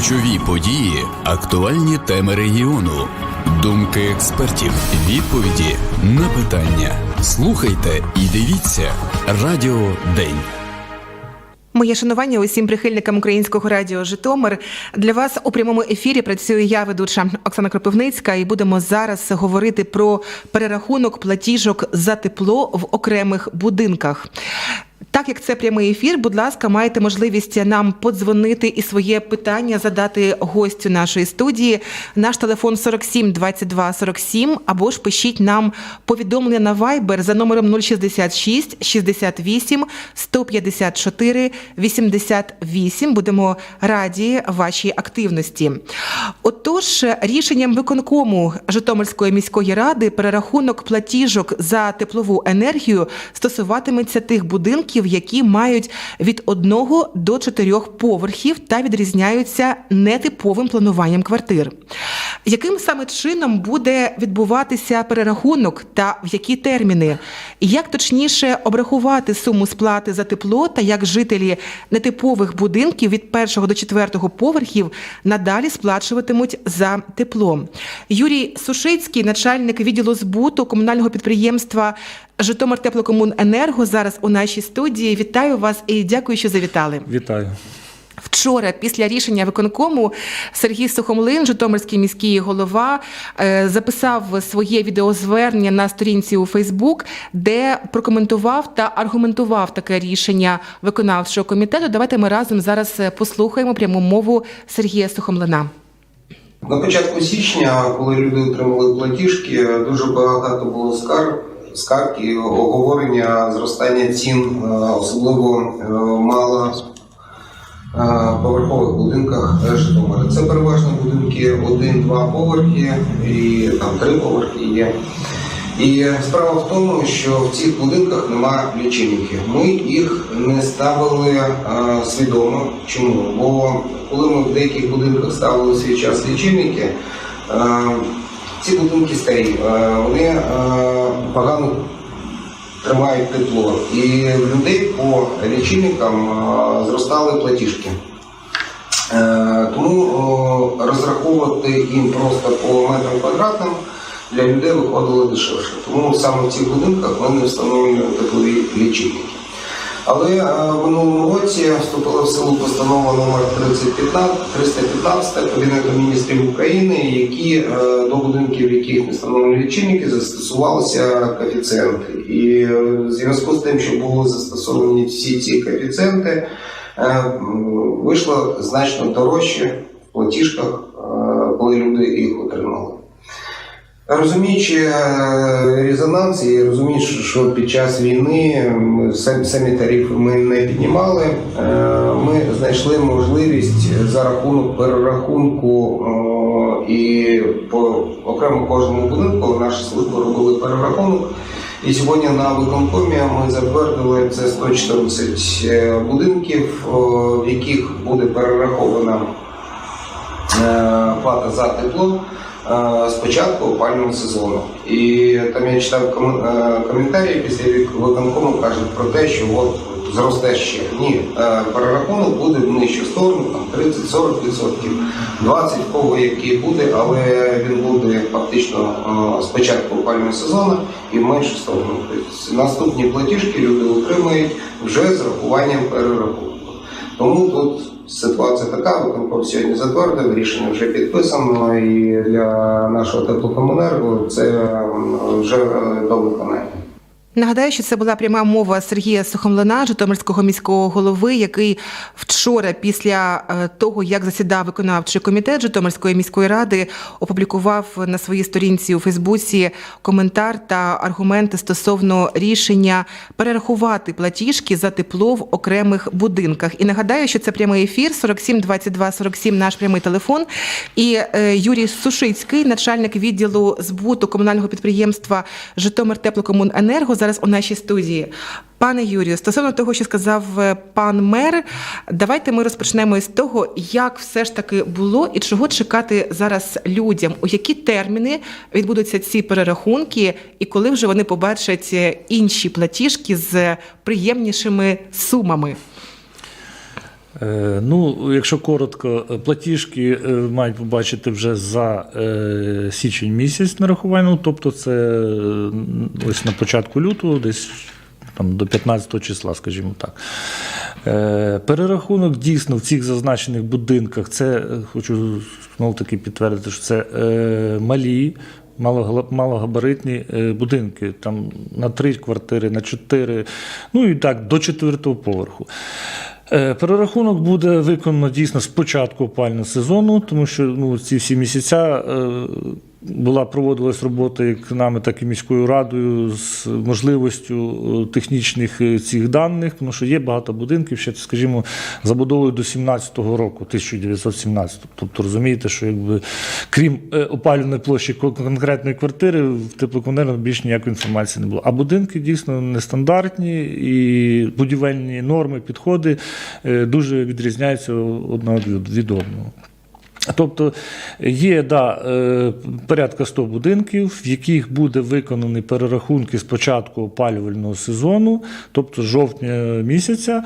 Ключові події, актуальні теми регіону, думки експертів, відповіді на питання. Слухайте і дивіться Радіо День. Моє шанування усім прихильникам українського радіо Житомир. Для вас у прямому ефірі працюю я, ведуча Оксана Кропивницька, і будемо зараз говорити про перерахунок платіжок за тепло в окремих будинках. Так як це прямий ефір, будь ласка, маєте можливість нам подзвонити і своє питання задати гостю нашої студії. Наш телефон 47 22 47, або ж пишіть нам повідомлення на Viber за номером 066 68 154 88. Будемо раді вашій активності. Отож, рішенням виконкому Житомирської міської ради перерахунок платіжок за теплову енергію стосуватиметься тих будинків, які мають від одного до чотирьох поверхів та відрізняються нетиповим плануванням квартир. Яким саме чином буде відбуватися перерахунок та в які терміни? Як точніше обрахувати суму сплати за тепло та як жителі нетипових будинків від першого до четвертого поверхів надалі сплачуватимуть за тепло? Юрій Сушицький, начальник відділу збуту комунального підприємства Житомир Теплокомуненерго, зараз у нашій студії. Вітаю вас і дякую, що завітали. Вітаю. Вчора, після рішення виконкому, Сергій Сухомлин, Житомирський міський голова, е, записав своє відеозвернення на сторінці у Фейсбук, де прокоментував та аргументував таке рішення виконавчого комітету. Давайте ми разом зараз е, послухаємо пряму мову Сергія Сухомлина. На початку січня, коли люди отримали платіжки, дуже багато було скарг, скарг оговорення зростання цін, е, особливо е, мало е, поверхових будинках Житомира. Це переважно будинки 1-2 поверхи і там 3 поверхи є. І справа в тому, що в цих будинках немає лічильників. Ми їх не ставили е, свідомо. Чому? Бо коли ми в деяких будинках ставили свій час лічильники, е, ці будинки старі, е, вони е, погано тримають тепло. І в людей по лічильникам е, зростали платіжки. Тому розраховувати їм просто по метрам квадратним для людей виходило дешевше. Тому саме в цих будинках ми не встановлюємо теплові лічильники. Але е, в минулому році вступила в силу постанова номер 3015 315 Кабінету міністрів України, які е, до будинків, яких не встановлені лічильники, застосувалися коефіцієнти. І е, в зв'язку з тим, що були застосовані всі ці коефіцієнти, вийшло значно дорожче в платіжках, коли люди їх отримали. Розуміючи е, резонанс і розуміючи, що під час війни самі, тарифи ми не піднімали, е, ми знайшли можливість за рахунок перерахунку і по окремо кожному будинку наші служби робили перерахунок. І сьогодні на виконкомі ми затвердили це 114 е, будинків, в яких буде перерахована плата за тепло з початку опалювального сезону. І там я читав е, коментарі після виконкому кажуть про те, що от зросте ще. Ні, е, перерахунок буде в нижчу сторону, там 30-40%, 20% кого який буде, але він буде фактично е, з початку опалювального сезону і в меншу сторону. Тобто наступні платіжки люди отримають вже з рахуванням перерахунку. Тому тут ситуація така, виконком сьогодні затвердив, рішення вже підписано, і для нашого теплокомунерго це вже е, до виконання. Нагадаю, що це була пряма мова Сергія Сухомлина, Житомирського міського голови, який вчора, після е, того, як засідав виконавчий комітет Житомирської міської ради, опублікував на своїй сторінці у Фейсбуці коментар та аргументи стосовно рішення перерахувати платіжки за тепло в окремих будинках. І нагадаю, що це прямий ефір 47 22 47 наш прямий телефон. І е, Юрій Сушицький, начальник відділу збуту комунального підприємства Житомир Теплокомуненерго, зараз у нашій студії. Пане Юрію, стосовно того, що сказав е, пан мер, давайте ми розпочнемо із того, як все ж таки було і чого чекати зараз людям, у які терміни відбудуться ці перерахунки, і коли вже вони побачать е, інші платіжки з приємнішими сумами. Е, Ну, якщо коротко, е, платіжки е, мають побачити вже за січень місяць нарахування, ну, тобто це ось на початку лютого, десь там, до 15 числа, скажімо так. Перерахунок дійсно в цих зазначених будинках, це хочу знову таки підтвердити, що це малі. Малогабаритні е, будинки, там на три квартири, на чотири, ну і так, до четвертого поверху. Е, Перерахунок буде виконано дійсно з початку опального сезону, тому що ну, ці всі місяця е, була проводилась робота як нами, так і міською радою з можливістю е, технічних е, цих даних, тому що є багато будинків, ще, скажімо, забудовою до 17-го року, 1917. Тобто розумієте, що якби крім е, опалювальної площі конкретної квартири, в теплокомуненерго більш ніякої інформації не було. А будинки дійсно нестандартні і будівельні норми, підходи дуже відрізняються одна від одного. Тобто є да, е, порядка 100 будинків, в яких буде виконані перерахунки з початку опалювального сезону, тобто жовтня місяця.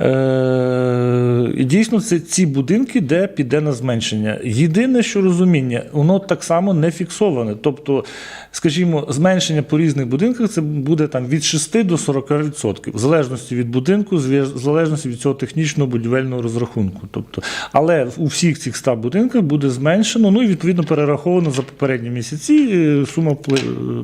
Е, І дійсно це ці будинки, де піде на зменшення. Єдине, що розуміння, воно так само не фіксоване. Тобто, скажімо, зменшення по різних будинках це буде там від 6 до 40%, в залежності від будинку, в залежності від цього технічного будівельного розрахунку. Тобто, але у всіх цих 100 будинках буде зменшено, ну і відповідно перераховано за попередні місяці е, сума пл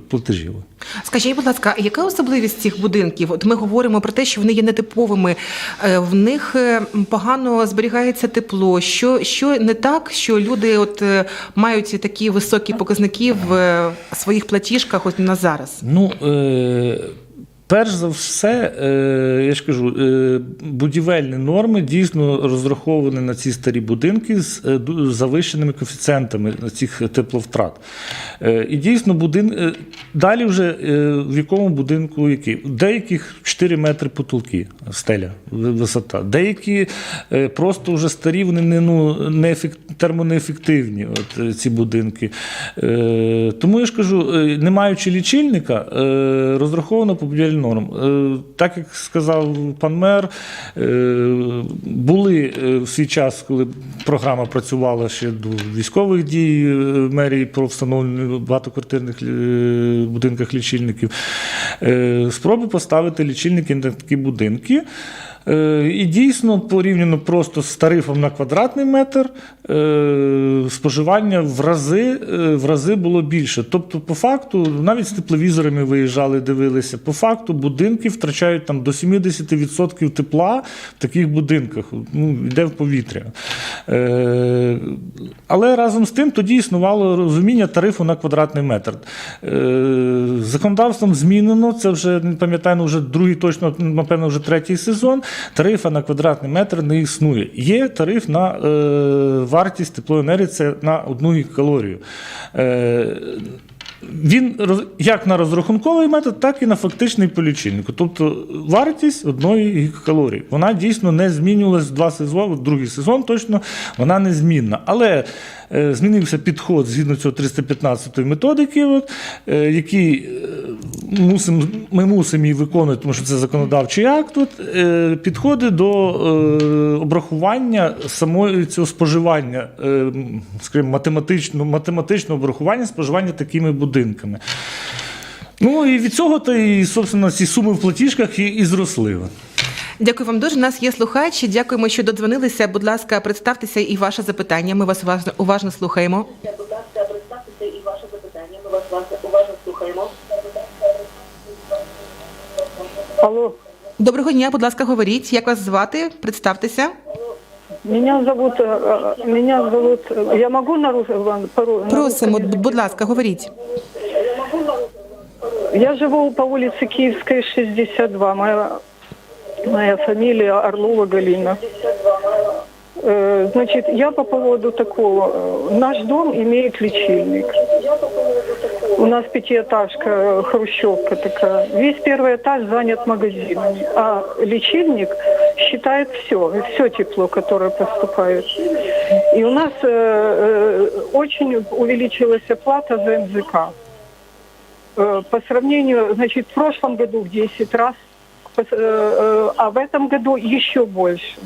платежів. Скажіть, будь ласка, яка особливість цих будинків? От ми говоримо про те, що вони є нетиповими. Е, В них е, погано зберігається тепло. Що, що не так, що люди от е, мають такі високі показники в своїх платіжках от на зараз? Ну, е, перш за все, е, я ж кажу, е, будівельні норми дійсно розраховані на ці старі будинки з е, завищеними коефіцієнтами цих тепловтрат. І дійсно, будин... далі вже в якому будинку який? Деяких 4 метри потолки, стеля, висота. Деякі просто вже старі, вони не, ну, не ефект... термонеефективні, от, ці будинки. Тому я ж кажу, не маючи лічильника, розраховано по нормам. Е, так як сказав пан мер, е, були е, в свій час, коли програма працювала ще до військових дій мерії про встановлення багатоквартирних будинках лічильників, спроби поставити лічильники на такі будинки. Е, І дійсно порівняно просто з тарифом на квадратний метр е, споживання в рази, е, в рази було більше. Тобто, по факту, навіть з тепловізорами виїжджали, дивилися. По факту будинки втрачають там до 70% тепла в таких будинках. Ну, йде в повітря. Е, Але разом з тим тоді існувало розуміння тарифу на квадратний метр. Е, Законодавством змінено, це вже не пам'ятаю, ну, вже другий, точно, напевно, вже третій сезон. Тарифа на квадратний метр не існує. Є тариф на е, вартість теплоенергії, це на одну калорію. Він як на розрахунковий метод, так і на фактичний по. Тобто вартість одної гігакалорії. Вона дійсно не змінювалась два сезони, другий сезон точно вона не змінна. Але змінився підход згідно цього 315 методики, от, е, який е, мусим, ми мусимо її виконувати, тому що це законодавчий акт. От, е, підходи до е, обрахування самої цього споживання, е, скажімо, математично, математичного обрахування споживання такими будинками. Ну і від цього то і, собственно, ці суми в платіжках і, і зросли. Дякую вам дуже. У нас є слухачі. Дякуємо, що додзвонилися. Будь ласка, представтеся і ваше запитання. Ми вас уважно, уважно слухаємо. Будь ласка, представтеся і ваше запитання. Ми вас власне уважно слухаємо. Алло, Доброго дня, будь ласка, говоріть. Як вас звати? Представтеся. меня зовут, э, э, меня зовут, э, я могу нарушить вам пару? на Просимо, русском будь ласка, говоріть. языке? Я живу по улице Киевской, 62. Моя, моя фамилия Орлова Галина. Э, Значит, я по поводу такого. э, Наш дом имеет лечильник. У нас пятиэтажка, хрущевка такая. Весь первый этаж занят магазинами, а лечильник считает все, все тепло, которое поступает. И у нас э, э, очень увеличилась оплата за МЗК. Э, по сравнению, значит, в прошлом году в 10 раз, а в этом году еще больше.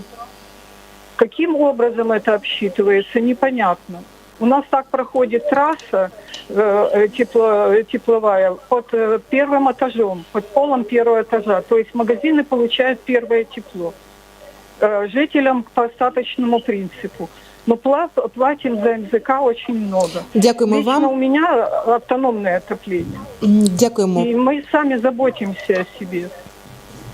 Каким образом это обсчитывается, непонятно. У нас так проходит трасса э, э, тепло, тепловая под э, первым этажом, под полом первого этажа. То есть магазины получают первое тепло. Э, жителям по остаточному принципу. Но пла- платим за МЗК очень много. Дякуємо Лично вам. у меня автономное отопление. Дякуємо. И мы сами заботимся о себе.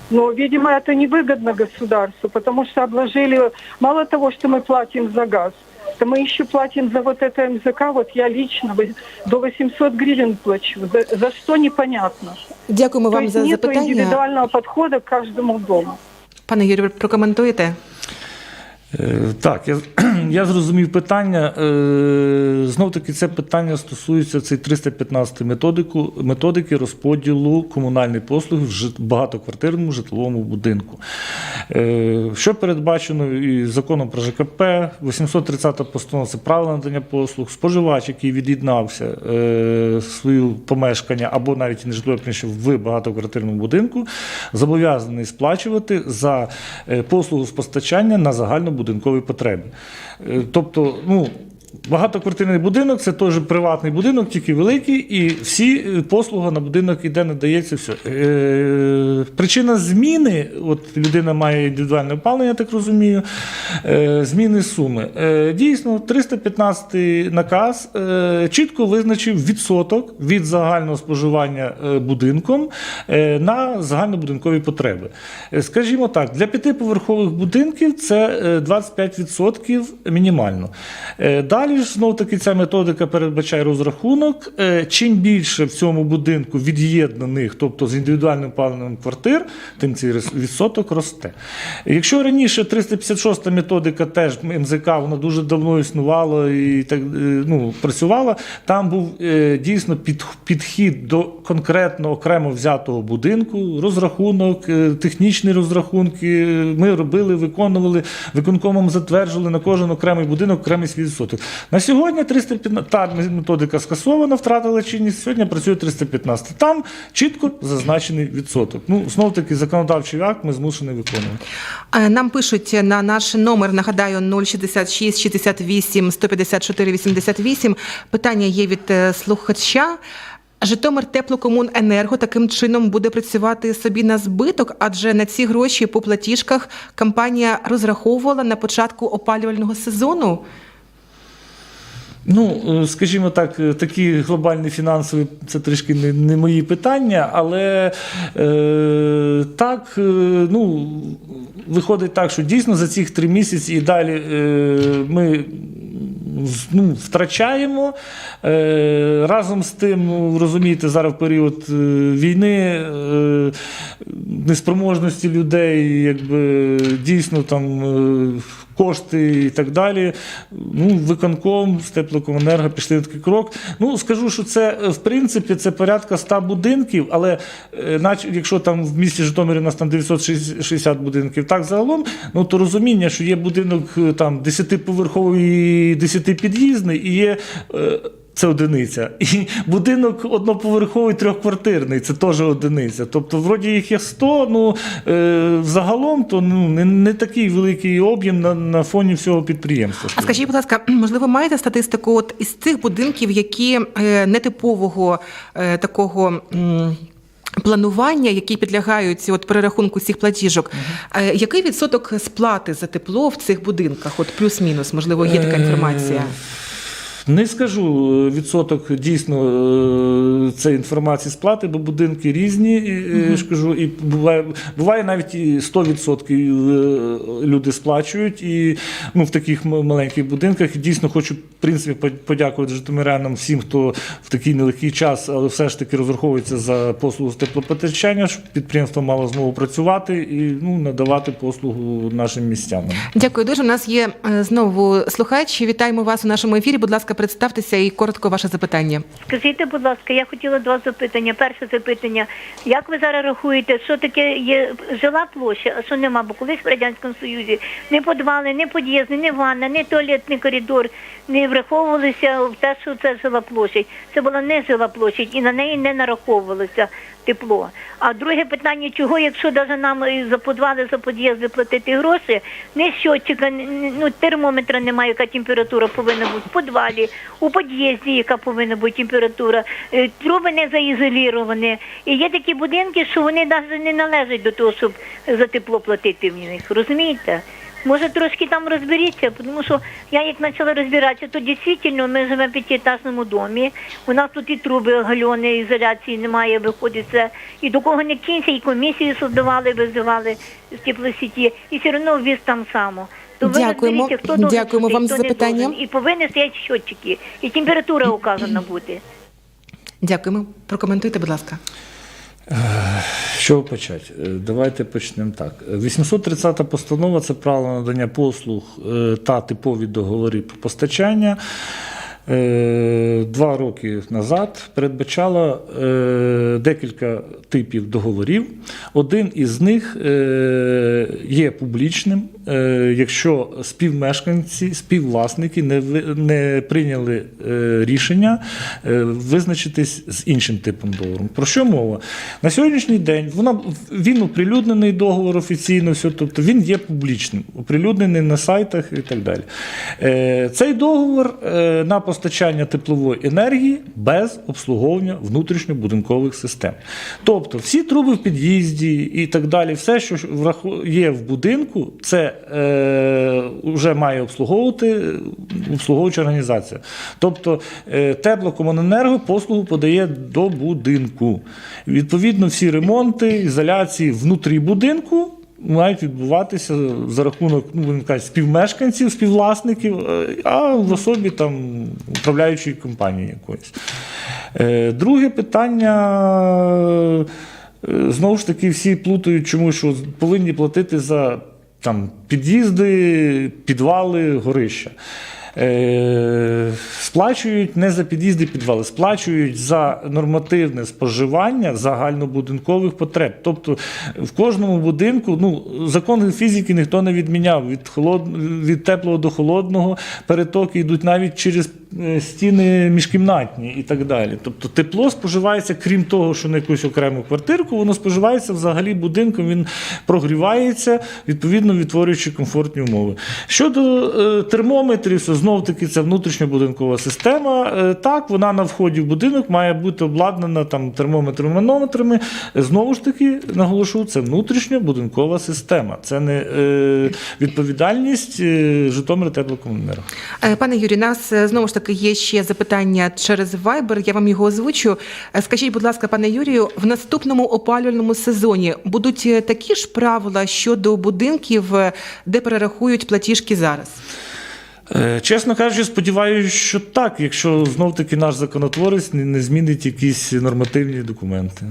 Но, видимо, это невыгодно государству, потому что обложили... Мало того, что мы платим за газ, то мы еще платим за вот это МЗК. Вот я лично вы- до 800 гривен плачу. За, за что непонятно. Дякуємо То вам есть за нет запитання. индивидуального подхода к каждому дому. Пане Юрію, ви прокоментуєте? Е, Так, я, я зрозумів питання. Знов таки, це питання стосується цей 315 методику, методики розподілу комунальних послуг в багатоквартирному житловому будинку. Е, Що передбачено і законом про ЖКП, 830 постанова це правила надання послуг, споживач, який від'єднався своє свою помешкання або навіть не житлове приміщення в багатоквартирному будинку, зобов'язаний сплачувати за е, послугу з постачання на загальнобудинкові потреби. Е, Тобто, ну. Багатоквартирний будинок це теж приватний будинок, тільки великий, і всі е, послуга на будинок іде, надається все. Е, причина зміни, от людина має індивідуальне опалення, я так розумію, е, зміни суми. Е, дійсно, 315 наказ е, чітко визначив відсоток від загального споживання е, будинком е, на загальнобудинкові потреби. Е, Скажімо так, для п'ятиповерхових будинків це е, 25% мінімально. Е, Далі ж знов таки ця методика передбачає розрахунок. Е, Чим більше в цьому будинку від'єднаних, тобто з індивідуальним опаленням квартир, тим цей відсоток росте. Якщо раніше 356 методика теж МЗК, вона дуже давно існувала і так е, ну, працювала, там був е, дійсно підхід до конкретно окремо взятого будинку, розрахунок, технічні розрахунки. Ми робили, виконували, виконкомом затверджували на кожен окремий будинок окремий свій відсоток. На сьогодні 315, та методика скасована, втратила чинність. Сьогодні працює 315. Там чітко зазначений відсоток. Ну, знов таки, законодавчий акт ми змушені виконувати. Е, Нам пишуть на наш номер, нагадаю, 066 68 154 88. Питання є від е, слухача. Житомир Теплокомуненерго таким чином буде працювати собі на збиток, адже на ці гроші по платіжках компанія розраховувала на початку опалювального сезону. Ну, е, скажімо так, е, такі глобальні фінансові це трішки не, не мої питання, але е, так, е, ну, виходить так, що дійсно за цих три місяці і далі е, ми ну, втрачаємо. Е, разом з тим, ну, розумієте, зараз в період війни неспроможності людей, якби дійсно там. Кошти і так далі. Ну, виконком з теплокомунерго пішли на такий крок. Ну, скажу, що це е, в принципі це порядка 100 будинків, але е, наче, якщо там в місті Житомирі у нас там 960 будинків, так загалом, ну то розуміння, що є будинок е, там 10-поверховий, 10-під'їзний і є. Е, Це одиниця. І будинок одноповерховий трьохквартирний, це теж одиниця. Тобто, вроді їх є 100, ну е, загалом то ну, не, не такий великий об'єм на, на фоні всього підприємства. А скажіть, будь ласка, можливо, маєте статистику от із цих будинків, які е, нетипового е, такого. м, Планування, які підлягають от перерахунку цих платіжок, Е, який відсоток сплати за тепло в цих будинках? От плюс-мінус, можливо, є така інформація. Не скажу е, відсоток дійсно е, це інформації сплати, бо будинки різні. е, Я ж кажу, і буває, буває навіть і 100% е, люди сплачують. І ну, в таких маленьких будинках І дійсно хочу в принципі по- подякувати житомирянам всім, хто в такий нелегкий час, але все ж таки розраховується за послугу з теплопостачання, щоб підприємство мало змогу працювати і ну, надавати послугу нашим містянам. Дякую дуже. У нас є знову слухач. Вітаємо вас у нашому ефірі. Будь ласка, представтеся і коротко ваше запитання. Скажіть, будь ласка, я хотіла два запитання. Перше запитання: як ви зараз рахуєте, що таке є жила площа, а що нема? Бо колись в радянському союзі не подвали, не під'їзди, не ванна, не туалет, не коридор не враховувалися в те, що це жила площадь. Це була не жила площадь, і на неї не нараховувалося. Тепло. А друге питання, чого, якщо навіть нам за подвали, за під'їзди платити гроші, не щотчика, ну, термометра немає, яка температура повинна бути в підвалі, у під'їзді, яка повинна бути температура, е, труби не заізоліровані. І є такі будинки, що вони навіть не належать до того, щоб за тепло платити в них. Розумієте? Може, трошки там розберіться, тому що я як почала розбиратися, то дійсно ми живемо в п'ятиэтажному домі. У нас тут і труби оголені, ізоляції немає, виходить це. І до кого не кінця, і комісію создавали, визивали з теплосіті, і все одно віз там само. То ви Дякуємо. розберіться, хто должен Дякуємо бути, вам хто за не запитання. должен. І повинні стояти щотчики, і температура указана бути. Дякуємо. Прокоментуйте, будь ласка. Що почати? Е, Давайте почнемо так. 830 постанова це право надання послуг е, та типові договори постачання. Е, Два роки назад передбачала е, декілька типів договорів. Один із них е, є публічним, якщо співмешканці, співвласники не, прийняли рішення визначитись з іншим типом договору. Про що мова? На сьогоднішній день вона, він оприлюднений договор офіційно, все, тобто він є публічним, оприлюднений на сайтах і так далі. Цей договор на постачання теплової енергії без обслуговування внутрішньобудинкових систем. Тобто всі труби в під'їзді і так далі, все, що є в будинку, це е, вже має обслуговувати обслуговуюча організація. Тобто е, теплокомуненерго послугу подає до будинку. Відповідно, всі ремонти, ізоляції внутрі будинку. Мають відбуватися за рахунок ну, кажуть, співмешканців, співвласників, е, а в особі там управляючої компанії якоїсь. Е, Друге питання. е, Знову ж таки, всі плутають, чому що повинні платити за там, під'їзди, підвали, горища. Е, сплачують не за під'їзди підвали, сплачують за нормативне споживання загальнобудинкових потреб. Тобто в кожному будинку ну, закони фізики ніхто не відміняв від, холод... від теплого до холодного, перетоки йдуть навіть через е, стіни міжкімнатні і так далі. Тобто тепло споживається, крім того, що на якусь окрему квартирку, воно споживається взагалі будинком, він прогрівається, відповідно відтворюючи комфортні умови. Щодо е, термометрів, то знов таки це внутрішньобудинкова система. Е, так, вона на вході в будинок має бути обладнана там термометрами, манометрами. Знову ж таки, наголошу, це внутрішньобудинкова система. Це не е, відповідальність е, Житомир теплокомуненерго. Е, Пане Юрій, нас знову ж таки є ще запитання через Viber. Я вам його озвучу. Скажіть, будь ласка, пане Юрію, в наступному опалювальному сезоні будуть такі ж правила щодо будинків, де перерахують платіжки зараз? Е, Чесно кажучи, сподіваюся, що так, якщо знов-таки наш законотворець не змінить якісь нормативні документи.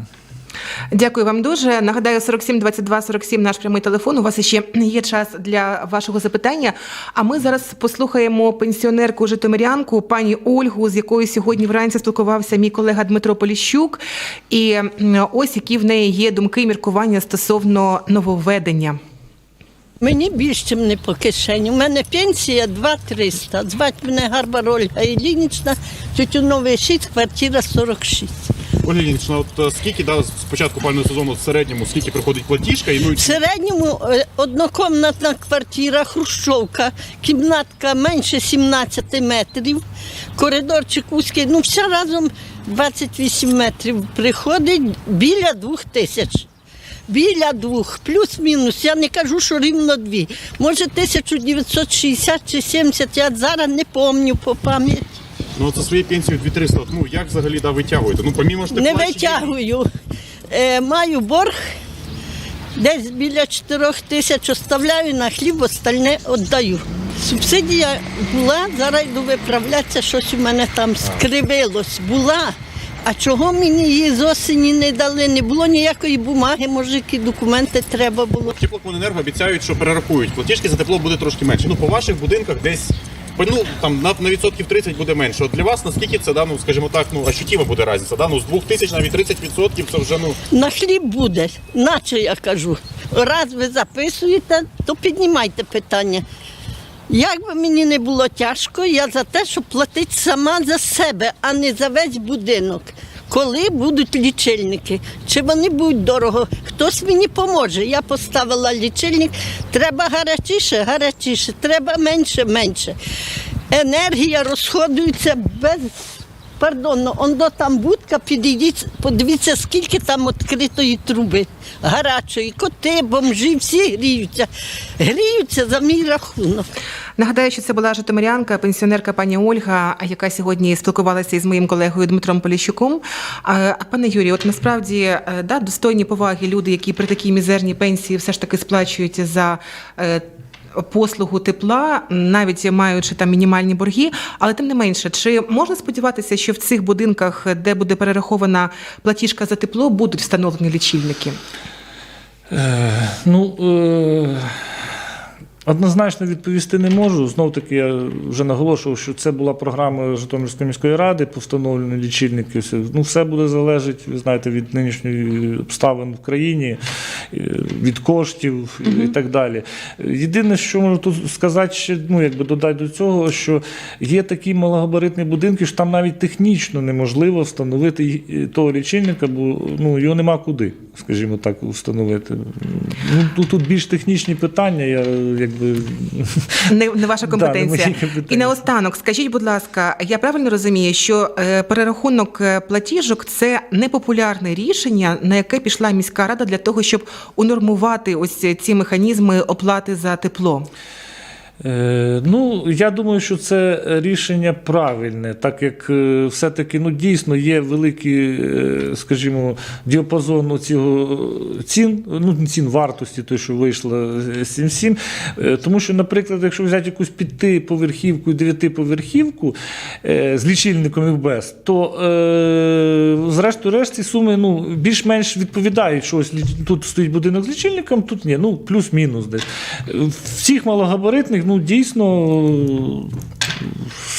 Дякую вам дуже. Нагадаю, 47 22 47 наш прямий телефон. У вас ще є час для вашого запитання. А ми зараз послухаємо пенсіонерку Житомирянку, пані Ольгу, з якою сьогодні вранці спілкувався мій колега Дмитро Поліщук. І ось які в неї є думки і міркування стосовно нововведення. Мені більше не по кишені. У мене пенсія 2300. Звати мене Гарбар Ольга Ілінічна, тютюновий 6, квартира 46. Ольга Іллінічна, от е, скільки да, з початку пального сезону в середньому, скільки приходить платіжка, і ну В середньому е, однокомнатна квартира, хрущовка, кімнатка менше 17 метрів, коридорчик вузький, ну все разом 28 метрів приходить біля 2000. Біля двох, плюс-мінус. Я не кажу, що рівно дві. Може, 1960 чи 70, я зараз не пам'ятаю по пам'яті. ну це свої пенсії 2300. От, Ну як взагалі да, витягуєте? Ну помімо ж Не тепла, витягую. Е, маю борг, десь біля 4 тисяч оставляю на хліб, остальне віддаю. Субсидія була, зараз йду виправлятися, щось у мене там скривилось. Була. А чого мені її з осені не дали? Не було ніякої бумаги, може, які документи треба було. Теплокомуненерго обіцяють, що перерахують. Платіжки за тепло буде трошки менше. Ну по ваших будинках десь ну, там на, на відсотків 30 буде менше. От для вас наскільки це да, ну, скажімо так, ну ощутима буде разниця? Да? Ну, з 2000 навіть 30 відсотків це вже ну. На хліб буде, наче я кажу. Раз ви записуєте, то піднімайте питання. Як би мені не було тяжко, я за те, щоб платити сама за себе, а не за весь будинок. Коли будуть лічильники, чи вони будуть дорого. Хтось мені поможе. Я поставила лічильник. Треба гарячіше, гарячіше, треба менше, менше. Енергія розходується без. Пардонно, он до там будка, підійдіть, подивіться, скільки там відкритої труби, гарячої, коти, бомжі, всі гріються. Гріються за мій рахунок. Нагадаю, що це була житомирянка, пенсіонерка пані Ольга, яка сьогодні спілкувалася із моїм колегою Дмитром Поліщуком. А пане Юрію, от насправді е, да, достойні поваги люди, які при такій мізерній пенсії все ж таки сплачують за. Послугу тепла, навіть маючи там мінімальні борги, але тим не менше, чи можна сподіватися, що в цих будинках, де буде перерахована платіжка за тепло, будуть встановлені лічильники? Е, ну, е, однозначно відповісти не можу. Знов таки, я вже наголошував, що це була програма Житомирської міської ради по встановленню лічильників. Ну, все буде залежати, ви знаєте, від нинішньої обставин в країні, е, від коштів і так далі. Єдине, що можу тут сказати, ще, ну, якби додати до цього, що є такі малогабаритні будинки, що там навіть технічно неможливо встановити того лічильника, бо ну, його нема куди, скажімо так, встановити. Ну, тут, більш технічні питання, я якби. Не, не ваша Да, компетенція. не мої. І наостанок, скажіть, будь ласка, я правильно розумію, що е, перерахунок е, платіжок це непопулярне рішення, на яке пішла міська рада для того, щоб унормувати ось ці механізми оплати за тепло. Е, ну, я думаю, що це рішення правильне, так як е, все-таки ну, дійсно є великий, е, скажімо, діапазон цього цін, ну цін вартості, той, що вийшло з 7.7. Е, Тому що, наприклад, якщо взяти якусь п'ятиповерхівку і дев'ятиповерхівку з лічильником і без, то зрештою решт ці суми ну, більш-менш відповідають, що ось тут стоїть будинок з лічильником, тут ні, ну плюс-мінус десь. Всіх малогабаритних, ну дійсно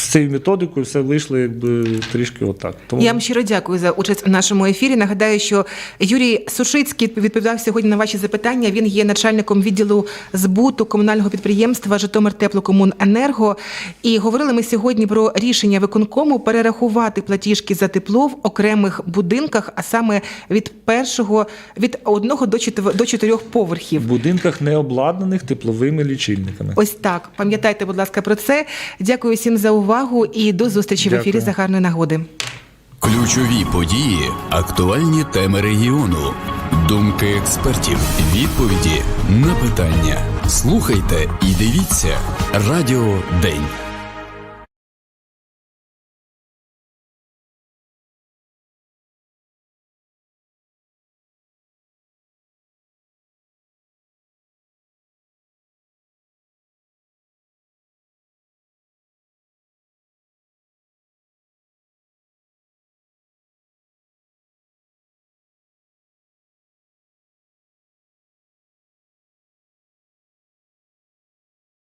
цією методикою все вийшло якби трішки отак. Тому... Я вам щиро дякую за участь у нашому ефірі. Нагадаю, що Юрій Сушицький відповідав сьогодні на ваші запитання. Він є начальником відділу збуту комунального підприємства Житомир Теплокомуненерго. І говорили ми сьогодні про рішення виконкому перерахувати платіжки за тепло в окремих будинках, а саме від першого від одного до чотир- до чотирьох поверхів. В будинках не обладнаних тепловими лічильниками. Ось так. Пам'ятайте, будь ласка, про це. Дякую всім за увагу і до зустрічі в ефірі загарної за гарної нагоди. Ключові події, актуальні теми регіону, думки експертів, відповіді на питання. Слухайте і дивіться Радіо День.